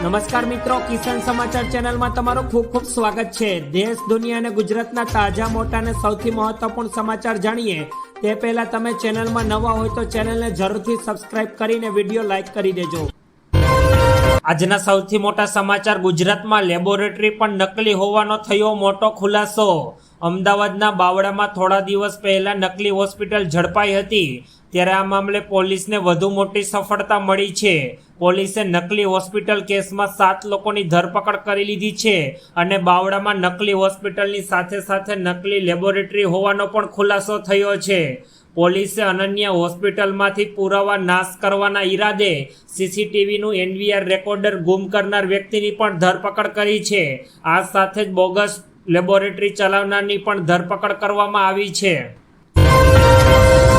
નમસ્કાર મિત્રો, કિસાન સમાચાર ચેનલમાં તમારું ખૂબ ખૂબ સ્વાગત છે. દેશ, દુનિયા અને ગુજરાતના તાજા, મોટા અને સૌથી મહત્વપૂર્ણ સમાચાર જાણીએ. તે પહેલા તમે ચેનલમાં નવા હોય તો ચેનલને જરૂરથી સબસ્ક્રાઇબ કરીને વીડિયો લાઇક કરી દેજો. આજના સૌથી મોટા સમાચાર, ગુજરાતમાં લેબોરેટરી પણ નકલી હોવાનો થયો મોટો ખુલાસો. અમદાવાદના બાવળામાં થોડા દિવસ પહેલા નકલી હોસ્પિટલ ઝડપાઈ હતી. ત્યારે આ મામલે પોલીસને વધુ મોટી સફળતા મળી છે. પોલીસે નકલી હોસ્પિટલ કેસમાં સાત લોકોની ધરપકડ કરી લીધી છે અને બાવળામાં નકલી હોસ્પિટલની સાથે સાથે નકલી લેબોરેટરી હોવાનો પણ ખુલાસો થયો છે. પોલીસે અનન્ય હોસ્પિટલમાંથી પુરાવા નાશ કરવાના ઈરાદે સીસીટીવીનું એનવીઆર રેકોર્ડર ગુમ કરનાર વ્યક્તિની પણ ધરપકડ કરી છે. આ સાથે જ બોગસ લેબોરેટરી ચલાવનારની પણ ધરપકડ કરવામાં આવી છે.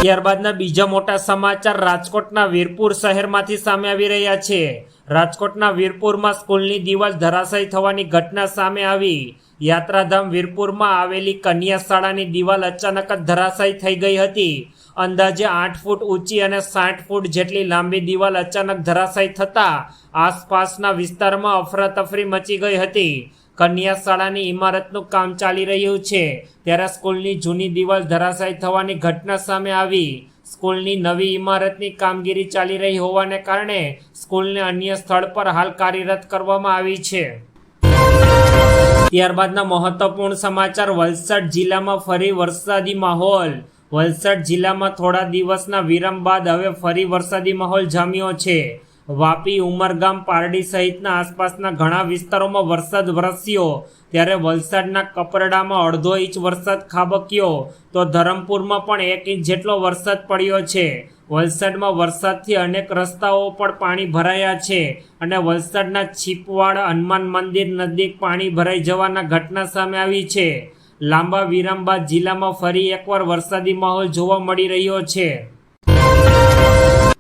ત્યારબાદના બીજા મોટા સમાચાર રાજકોટના વીરપુર શહેરમાંથી સામે આવી રહ્યા છે. રાજકોટના વીરપુરમાં સ્કૂલની દિવાલ ધરાશયી થવાની ઘટના સામે આવી. યાત્રાધામ વીરપુરમાં આવેલી કન્યા શાળાની દિવાલ અચાનક જ ધરાશયી થઈ ગઈ હતી. અંદાજે આઠ ફૂટ ઊંચી અને સાઠ ફૂટ જેટલી લાંબી દિવાલ અચાનક ધરાશયી થતાં આસપાસના વિસ્તારમાં અફરાતફરી મચી ગઈ હતી. કન્યા શાળાની ઇમારતનું કામ ચાલી રહ્યું છે. ત્યારે સ્કૂલની જૂની દિવાલ ધરાશાયી થવાની ઘટના સામે આવી. સ્કૂલની નવી ઇમારતની કામગીરી ચાલી રહી હોવાને કારણે સ્કૂલને અન્ય સ્થળ પર હાલ કાર્યરત કરવામાં આવી છે. ત્યારબાદના મહત્વપૂર્ણ સમાચાર, વલસાડ જિલ્લામાં ફરી વરસાદી માહોલ. વલસાડ જિલ્લામાં થોડા દિવસના વિરામ બાદ હવે ફરી વરસાદી માહોલ જામ્યો છે. વાપી ઉમરગામ પારડી સહિતના આસપાસના ઘણા વિસ્તારોમાં વરસાદ વરસ્યો. ત્યારે વલસાડના કપરડામાં અડધો ઇંચ વરસાદ ખાબક્યો. તો ધરમપુરમાં પણ એક ઇંચ જેટલો વરસાદ પડ્યો છે. વલસાડમાં વરસાદથી અનેક રસ્તાઓ પણ પાણી ભરાયા છે અને વલસાડના છીપવાડ હનુમાન મંદિર નજીક પાણી ભરાઈ જવાના ઘટના સામે આવી છે. લાંબા વિરામ બાદ જિલ્લામાં ફરી એકવાર વરસાદી માહોલ જોવા મળી રહ્યો છે.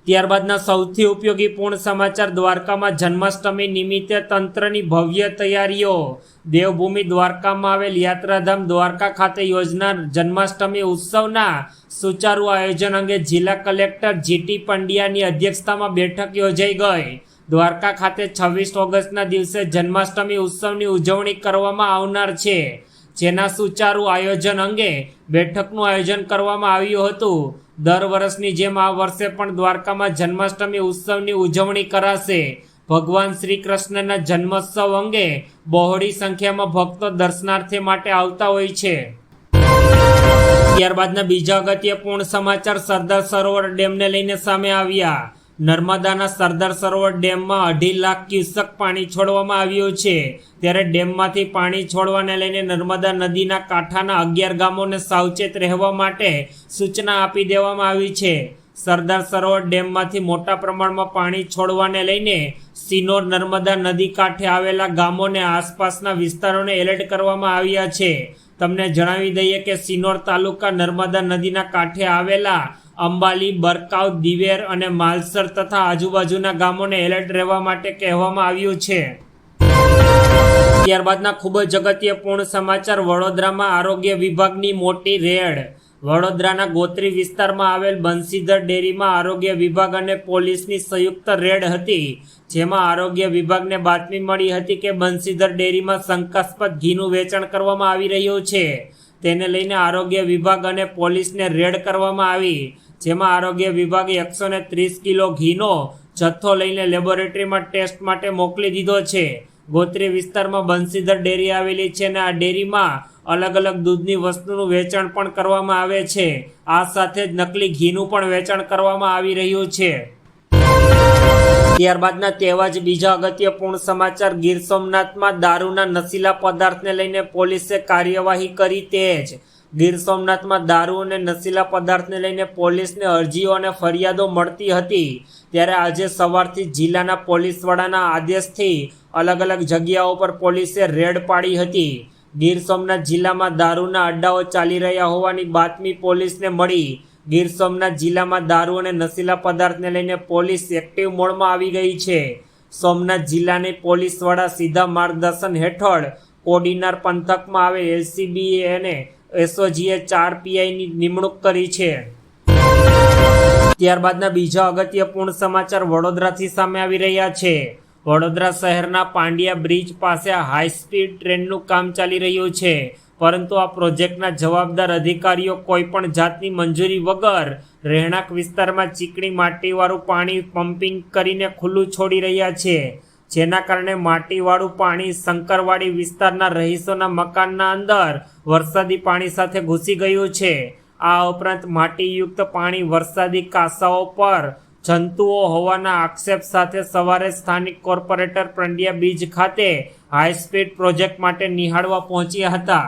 ત્યારબાદના સૌથી ઉપયોગી પૂર્ણ સમાચાર, દ્વારકામાં જન્માષ્ટમી નિમિત્તે તંત્રની ભવ્ય તૈયારીઓ. દેવભૂમિ દ્વારકામાં આવેલ યાત્રાધામ દ્વારકા ખાતે યોજનાર જન્માષ્ટમી ઉત્સવના સુચારુ આયોજન અંગે જિલ્લા કલેક્ટર જીટી પંડ્યાની અધ્યક્ષતામાં બેઠક યોજાઈ ગઈ. દ્વારકા ખાતે છવ્વીસ ઓગસ્ટના દિવસે જન્માષ્ટમી ઉત્સવની ઉજવણી કરવામાં આવનાર છે. જેના સુચારુ આયોજન અંગે બેઠકનું આયોજન કરવામાં આવ્યું હતું. દર વર્ષની જેમ આ વર્ષે પણ દ્વારકામાં જન્માષ્ટમી ઉત્સવની ઉજવણી કરાશે. ભગવાન શ્રી કૃષ્ણના જન્મોત્સવ અંગે બહોળી સંખ્યામાં ભક્તો દર્શનાર્થે માટે આવતા હોય છે. ત્યારબાદના બીજા અગત્યપૂર્ણ સમાચાર સરદાર સરોવર ડેમને લઈને સામે આવ્યા. નર્મદાના સરદાર સરોવર ડેમમાં અઢી લાખ ક્યુસેક પાણી છોડવામાં આવ્યું છે. ત્યારે ડેમમાંથી પાણી છોડવાને લઈને નર્મદા નદીના કાંઠાના અગિયાર ગામોને સાવચેત રહેવા માટે સૂચના આપી દેવામાં આવી છે. સરદાર સરોવર ડેમમાંથી મોટા પ્રમાણમાં પાણી છોડવાને લઈને સિનોર નર્મદા નદી કાંઠે આવેલા ગામોને આસપાસના વિસ્તારોને એલર્ટ કરવામાં આવ્યા છે. તમને જણાવી દઈએ કે સિનોર તાલુકા નર્મદા નદીના કાંઠે આવેલા અંબાલી, બરકાવ, દિવેર અને માલસર તથા આજુબાજુના ગામોને એલર્ટ રહેવા માટે કહેવામાં આવ્યું છે. ત્યારબાદના ખૂબ જ અગત્યપૂર્ણ સમાચાર વડોદરામાં આરોગ્ય વિભાગની મોટી રેડ. વડોદરાના ગોત્રી વિસ્તારમાં આવેલ બંસીધર ડેરીમાં આરોગ્ય વિભાગ અને પોલીસની સંયુક્ત રેડ હતી, જેમાં આરોગ્ય વિભાગને બાતમી મળી હતી કે બંસીધર ડેરીમાં શંકાસ્પદ ઘીનું વેચાણ કરવામાં આવી રહ્યું છે. તેને લઈને આરોગ્ય વિભાગ અને પોલીસને રેડ કરવામાં આવી. જેમાં આરોગ્ય વિભાગે એકસો ને ત્રીસ કિલો ઘીનો જથ્થો લઈને લેબોરેટરીમાં ટેસ્ટ માટે મોકલી દીધો છે. ગોત્રી વિસ્તારમાં બંસીધર ડેરી આવેલી છે અને આ ડેરીમાં અલગ અલગ દૂધની વસ્તુનું વેચાણ પણ કરવામાં આવે છે. આ સાથે જ નકલી ઘીનું પણ વેચાણ કરવામાં આવી રહ્યું છે. ત્યારબાદના તેવા જ બીજા અગત્યપૂર્ણ સમાચાર, ગીર સોમનાથમાં દારૂના નશીલા પદાર્થને લઈને પોલીસે કાર્યવાહી કરી તેજ ગીર સોમનાથમાં દારૂ અને નશીલા પદાર્થને લઈને પોલીસને અરજીઓ અને ફરિયાદો મળતી હતી, ત્યારે આજે સવારથી જિલ્લાના પોલીસ વડાના આદેશથી અલગ અલગ જગ્યાઓ પર પોલીસે રેડ પાડી હતી. ગીર સોમનાથ જિલ્લામાં દારૂના અડ્ડાઓ ચાલી રહ્યા હોવાની બાતમી પોલીસને મળી. ગીર સોમનાથ જિલ્લામાં દારૂ અને નશીલા પદાર્થને લઈને પોલીસ એક્ટિવ મોડમાં આવી ગઈ છે. સોમનાથ જિલ્લાની પોલીસ વડા સીધા માર્ગદર્શન હેઠળ કોડીનાર પંથકમાં આવેલ એલસીબીએ અને એસઓજીએ ચાર પીઆઈની નિમણૂક કરી છે. ત્યારબાદના બીજા અગત્યપૂર્ણ સમાચાર વડોદરાથી સામે આવી રહ્યા છે. વડોદરા શહેરના પાંડિયા બ્રિજ પાસે હાઈ સ્પીડ ટ્રેનનું કામ ચાલી રહ્યું છે. પરંતુ આ પ્રોજેક્ટના જવાબદાર અધિકારીઓ કોઈ પણ જાતની મંજૂરી વગર રહેણાંક વિસ્તારમાં ચીકણી માટીવાળું પાણી પમ્પિંગ કરીને ખુલ્લું છોડી રહ્યા છે. જેના કારણે માટીવાળું પાણી શંકરવાડી વિસ્તારના રહીશોના મકાનના અંદર વરસાદી પાણી સાથે ઘૂસી ગયું છે. આ ઉપરાંત માટીયુક્ત પાણી વરસાદી કાંસાઓ પર જંતુઓ હોવાના આક્ષેપ સાથે સવારે સ્થાનિક કોર્પોરેટર પ્રંડિયા બીજ ખાતે હાઈ સ્પીડ પ્રોજેક્ટ માટે નિહાળવા પહોંચ્યા હતા.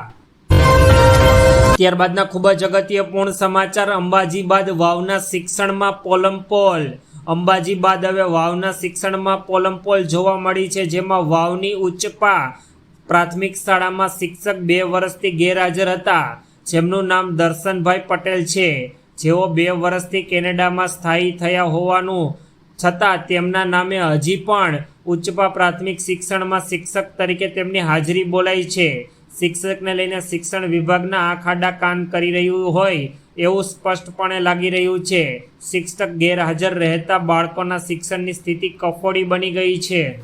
ત્યારબાદના ખૂબ જ અગત્યપૂર્ણ સમાચાર અંબાજી બાદ વાવના શિક્ષણમાં પોલમપોલ અંબાજી બાદ હવે વાવના શિક્ષણમાં પોલમપોલ જોવા મળી છે, જેમાં વાવની ઉચ્ચપા પ્રાથમિક શાળામાં શિક્ષક બે વર્ષથી ગેરહાજર હતા. જેમનું નામ દર્શનભાઈ પટેલ છે. જેઓ બે વર્ષથી કેનેડામાં સ્થાયી થયા હોવાનું છતાં તેમના નામે હજી પણ ઉચ્ચપા પ્રાથમિક શિક્ષણમાં શિક્ષક તરીકે તેમની હાજરી બોલાઈ છે. શિક્ષકને લઈને શિક્ષણ વિભાગના આંખ આડા કાન કરી રહ્યું હોય એવું સ્પષ્ટપણે લાગી રહ્યું છે. શિક્ષક ગેરહાજર રહેતા બાળકોના શિક્ષણની સ્થિતિ કફોડી બની ગઈ છે.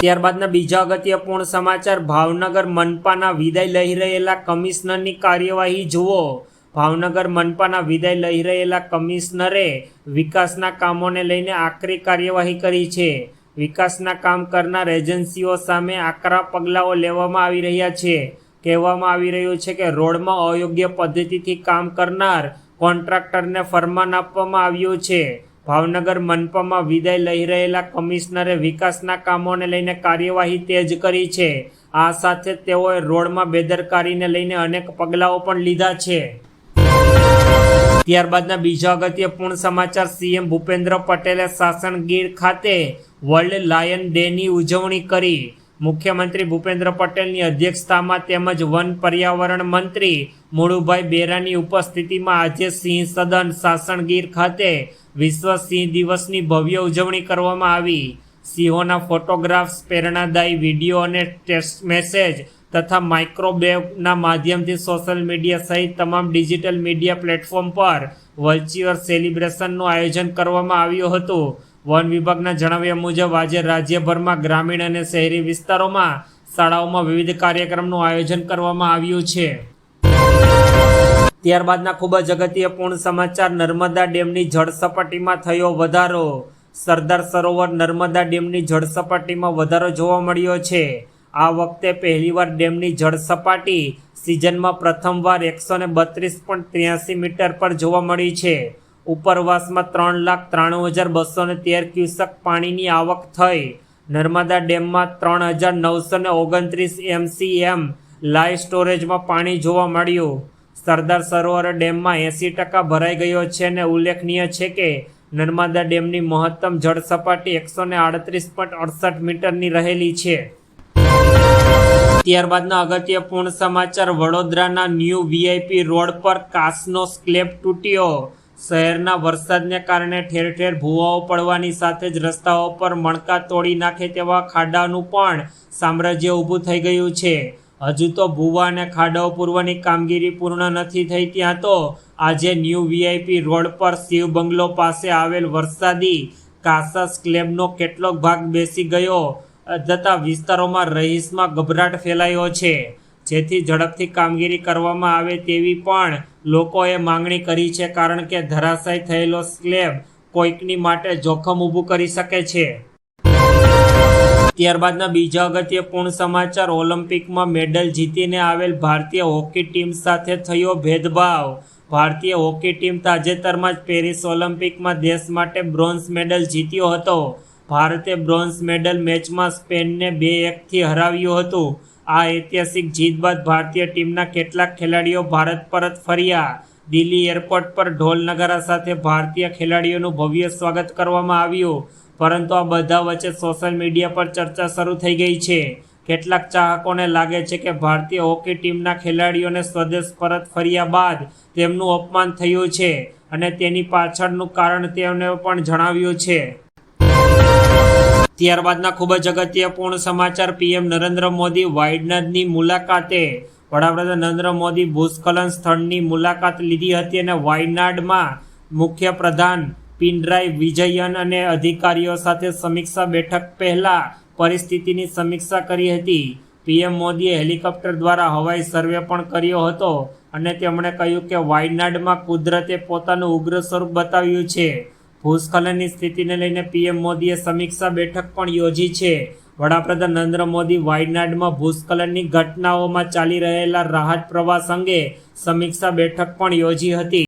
ત્યારબાદના બીજા અગત્યપૂર્ણ સમાચાર, ભાવનગર મનપાના વિદાય લઈ રહેલા કમિશનરની કાર્યવાહી જુઓ. ભાવનગર મનપાના વિદાય લઈ રહેલા કમિશનરે વિકાસના કામોને લઈને આકરી કાર્યવાહી કરી છે. વિકાસના કામ કરનાર એજન્સીઓ સામે આકરા પગલાઓ લેવામાં આવી રહ્યા છે. કહેવામાં આવી રહ્યું છે કે રોડમાં અયોગ્ય પદ્ધતિથી કામ કરનાર કોન્ટ્રાક્ટરને ફરમાન આપવામાં આવ્યું છે. ભાવનગર મનપામાં વિદાય લઈ રહેલા કમિશનરે વિકાસના કામોને લઈને કાર્યવાહી તેજ કરી છે. આ સાથે તેઓએ રોડમાં બેદરકારીને લઈને અનેક પગલાઓ પણ લીધા છે. ત્યારબાદના બીજા અગત્યપૂર્ણ સમાચાર, સીએમ ભૂપેન્દ્ર પટેલે સાસણગીર ખાતે વર્લ્ડ લાયન ડેની ઉજવણી કરી. મુખ્યમંત્રી ભૂપેન્દ્ર પટેલની અધ્યક્ષતામાં તેમજ વન પર્યાવરણ મંત્રી મુળુભાઈ બેરાની ઉપસ્થિતિમાં આજે સિંહ સદન સાસણગીર ખાતે વિશ્વ સિંહ દિવસની ભવ્ય ઉજવણી કરવામાં આવી. સિંહોના ફોટોગ્રાફ્સ, પ્રેરણાદાયી વીડિયો અને ટેક્સ્ટ મેસેજ તથા માઇક્રોવેવના માધ્યમથી સોશિયલ મીડિયા સહિત તમામ ડિજિટલ મીડિયા પ્લેટફોર્મ પર વર્ચ્યુઅલ સેલિબ્રેશનનું આયોજન કરવામાં આવ્યું હતું. વન વિભાગના જણાવ્યા મુજબ, આજે રાજ્યભરમાં ગ્રામીણ અને શહેરી વિસ્તારોમાં શાળાઓમાં વિવિધ કાર્યક્રમનું આયોજન કરવામાં આવ્યું છે. ત્યારબાદના ખૂબ જ અગત્યપૂર્ણ સમાચાર, નર્મદા ડેમની જળસપાટીમાં થયો વધારો. સરદાર સરોવર નર્મદા ડેમની જળસપાટીમાં વધારો જોવા મળ્યો છે. આ વખતે પહેલીવાર ડેમની જળસપાટી સિઝનમાં પ્રથમવાર એકસો ને બત્રીસ ત્ર્યાસી મીટર પર જોવા મળી છે. ઉપરવાસમાં ત્રણ લાખ ત્રાણું હજાર બસો ને તેર ક્યુસેક પાણીની આવક થઈ. નર્મદા ડેમમાં ત્રણ હજાર નવસો ને ઓગણત્રીસ એમસીએમ લાઈવ સ્ટોરેજમાં પાણી જોવા મળ્યું. સરદાર સરોવર ડેમમાં એંસી ટકા ભરાઈ ગયો છે અને ઉલ્લેખનીય છે કે નર્મદા ડેમની મહત્તમ જળ સપાટી એકસો ને આડત્રીસ પોઈન્ટ અડસઠ મીટરની રહેલી છે. ત્યારબાદના અગત્યપૂર્ણ સમાચાર, વડોદરાના ન્યૂ વીઆઈપી રોડ પર કાસનો સ્લેબ તૂટ્યો. શહેરના વરસાદને કારણે ઠેર ઠેર ભૂવાઓ પડવાની સાથે જ રસ્તાઓ પર મણકા તોડી નાખે તેવા ખાડાનું પણ સામ્રાજ્ય ઊભું થઈ ગયું છે. હજુ તો ભૂવા અને ખાડાઓ પૂરવાની કામગીરી પૂર્ણ નથી થઈ ત્યાં તો આજે ન્યૂ વીઆઈપી રોડ પર શિવ બંગલો પાસે આવેલ વરસાદી કાસા સ્લેબનો કેટલોક ભાગ બેસી ગયો જતા વિસ્તારોમાં રહીશમાં ગભરાટ ફેલાયો છે. જેથી ઝડપથી કામગીરી કરવામાં આવે તેવી પણ લોકોએ માંગણી કરી છે, કારણ કે ધરાશાય થયેલો સ્લેબ કોઈકની માટે જોખમ ઊભું કરી શકે છે. ત્યારબાદના બીજા અગત્યપૂર્ણ સમાચાર, ઓલિમ્પિકમાં મેડલ જીતીને આવેલ ભારતીય હોકી ટીમ સાથે થયો ભેદભાવ. ભારતીય હોકી ટીમ તાજેતરમાં જ પેરિસ ઓલિમ્પિકમાં દેશ માટે બ્રોન્ઝ મેડલ જીત્યો હતો. ભારતે બ્રોન્ઝ મેડલ મેચમાં સ્પેનને બે એકથી હરાવ્યું હતું. આ ઐતિહાસિક જીત બાદ ભારતીય ટીમના કેટલાક ખેલાડીઓ ભારત પરત ફર્યા. દિલ્હી એરપોર્ટ પર ઢોલ નગારા સાથે ભારતીય ખેલાડીઓનું ભવ્ય સ્વાગત કરવામાં આવ્યું. પરંતુ આ બધા વચ્ચે સોશિયલ મીડિયા પર ચર્ચા શરૂ થઈ ગઈ છે. કેટલાક ચાહકોને લાગે છે કે ભારતીય હોકી ટીમના ખેલાડીઓને સ્વદેશ પરત ફર્યા બાદ તેમનું અપમાન થયું છે અને તેની પાછળનું કારણ તેમને પણ જણાવ્યું છે. ત્યારબાદના ખૂબ જ અગત્યપૂર્ણ સમાચાર પીએમ નરેન્દ્ર મોદી વાયનાડની મુલાકાતે. વડાપ્રધાન નરેન્દ્ર મોદી ભૂસ્ખલન સ્થળની મુલાકાત લીધી હતી અને વાયનાડમાં મુખ્ય પ્રધાન પિનરાય વિજયન અને અધિકારીઓ સાથે સમીક્ષા બેઠક પહેલા પરિસ્થિતિની સમીક્ષા કરી હતી. પીએમ મોદીએ હેલિકોપ્ટર દ્વારા હવાઈ સર્વે પણ કર્યો હતો અને તેમણે કહ્યું કે વાયનાડમાં કુદરતે પોતાનું ઉગ્ર સ્વરૂપ બતાવ્યું છે. ભૂસ્ખલનની સ્થિતિને લઈને પીએમ મોદીએ સમીક્ષા બેઠક પણ યોજી છે. વડાપ્રધાન નરેન્દ્ર મોદી વાયનાડમાં ભૂસ્ખલનની ઘટનાઓમાં ચાલી રહેલા રાહત પ્રવાસ અંગે સમીક્ષા બેઠક પણ યોજી હતી.